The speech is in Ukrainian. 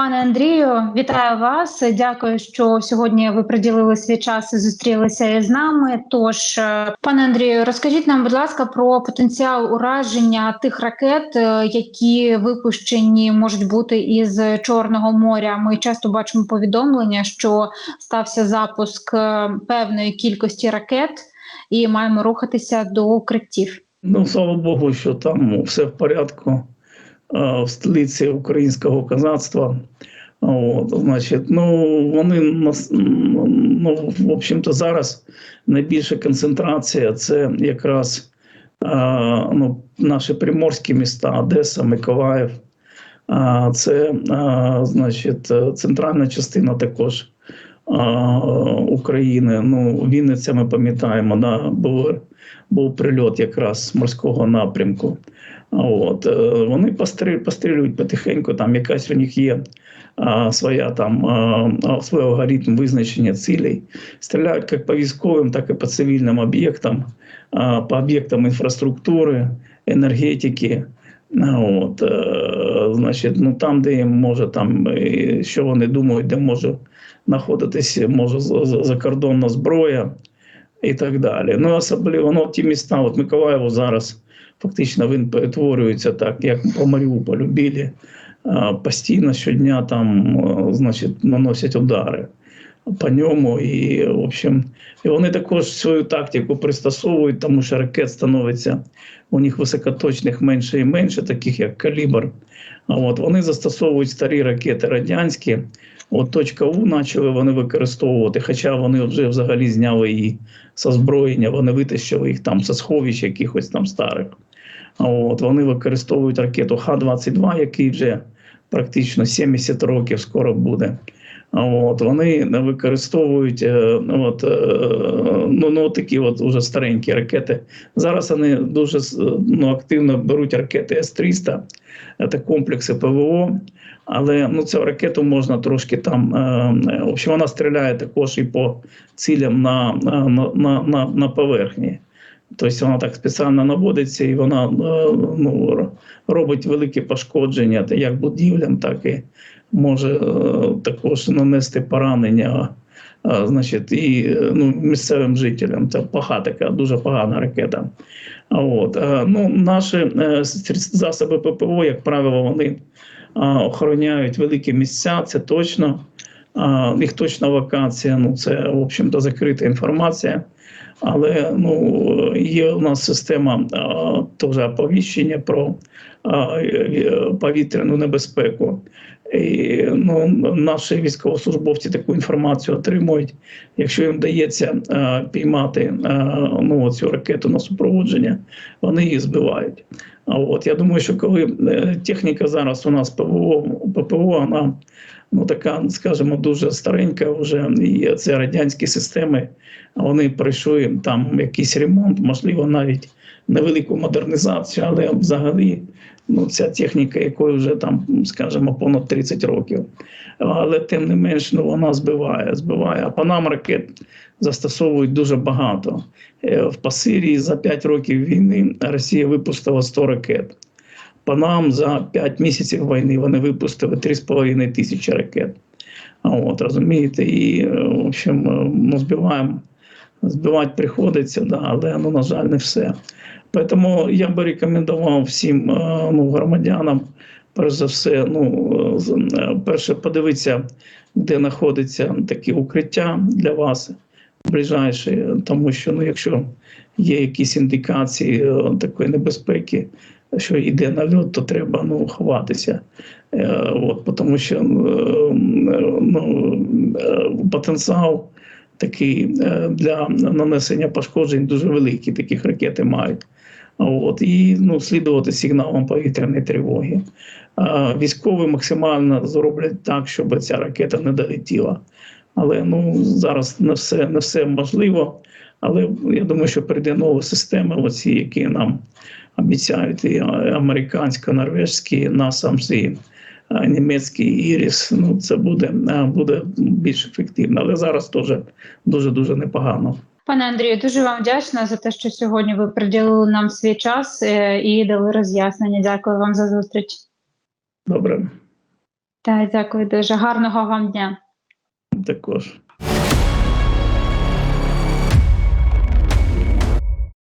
Пане Андрію, вітаю вас. Дякую, що сьогодні ви приділили свій час і зустрілися із нами. Тож, е, пане Андрію, розкажіть нам, будь ласка, про потенціал ураження тих ракет, е, які випущені можуть бути із Чорного моря. Ми часто бачимо повідомлення, що стався запуск е, певної кількості ракет, і маємо рухатися до укриттів. Ну, слава Богу, що там все в порядку в столиці українського козацтва. От, значить, ну, вони ну, в общем-то, зараз найбільша концентрація це якраз е, ну, наші приморські міста, Одеса, Миколаїв. А це, а, значить, е, центральна частина також України. Ну, Вінниця, ми пам'ятаємо, да, був, був прильот якраз морського напрямку. От, е, вони пострі- пострілюють потихеньку, там якась у них є своя там а, свій алгоритм визначення цілей. Стріляють як по військовим, так і по цивільним об'єктам, по об'єктам інфраструктури, енергетики. От, е, значить, ну там, де їм може там, е, що вони думають, де може знаходитися, може закордонна зброя і так далі. Ну, особливо ну, ті міста, от Миколаєво зараз фактично він перетворюється так, як по Маріуполю білі. Постійно щодня там, е, значить, наносять удари по ньому. І, в общем, і вони також свою тактику пристосовують, тому що ракет становиться у них високоточних менше і менше, таких як калібр. А от вони застосовують старі ракети радянські. От точка У почали вони використовувати, хоча вони вже взагалі зняли її з озброєння, вони витащили їх там зі сховищ якихось там старих. От вони використовують ракету Х-22, який вже практично 70 років скоро буде. От вони використовують е, от, е, ну, ну, такі от уже старенькі ракети. Зараз вони дуже ну, активно беруть ракети С-300, це комплекси ПВО. Але ну, цю ракету можна трошки там. Е, в общем, вона стріляє також і по цілям на, на, на, на поверхні. Тобто вона так спеціально наводиться і вона е, ну, робить великі пошкодження як будівлям, так і може е, також нанести поранення. е, Значить, і ну, місцевим жителям це пога така, дуже погана ракета. От, ну, наші засоби ППО, як правило, вони охороняють великі місця, це точно. Їх точна локація, ну це, в общем-то, закрита інформація. Але ну, є у нас система теж оповіщення про е, повітряну небезпеку. І, ну, наші військовослужбовці таку інформацію отримують. Якщо їм вдається а, піймати а, ну, цю ракету на супроводження, вони її збивають. А от я думаю, що коли е, техніка зараз у нас ПВО, ППО, вона ну така, скажімо, дуже старенька, вже і це радянські системи. Вони пройшли там якийсь ремонт, можливо, навіть невелику модернізацію, але взагалі ну, ця техніка, якої вже там, скажімо, понад 30 років. Але тим не менш, ну вона збиває, збиває. А по ракет застосовують дуже багато. Е, В Пасирії за 5 років війни Росія випустила 100 ракет. По нам за 5 місяців війни вони випустили 3,5 тисячі ракет. От, розумієте, і е, в общем, е, ну, збиваємо, збивати приходиться, да, але ну, на жаль, не все. Тому я би рекомендував всім е, ну, громадянам, перш за все, ну, перше, подивитися, де знаходяться такі укриття для вас ближайші, тому що ну, якщо є якісь індикації е, такої небезпеки, що йде нальот, то треба ну, ховатися. Е, от, тому що е, ну, потенціал такий для нанесення пошкоджень дуже великий, таких ракети мають. От, і ну, слідувати сигналам повітряної тривоги. Військові максимально зроблять так, щоб ця ракета не долетіла. Але ну, зараз не все, не все можливо. Але я думаю, що прийде нова система, оці, які нам обіцяють, і американська, норвежські, насамс і німецький іріс. Ну, це буде, буде більш ефективно. Але зараз теж дуже дуже непогано. Пане Андрію, дуже вам вдячна за те, що сьогодні ви приділили нам свій час е, і дали роз'яснення. Дякую вам за зустріч. Добре. Так, дякую дуже. Гарного вам дня. Також.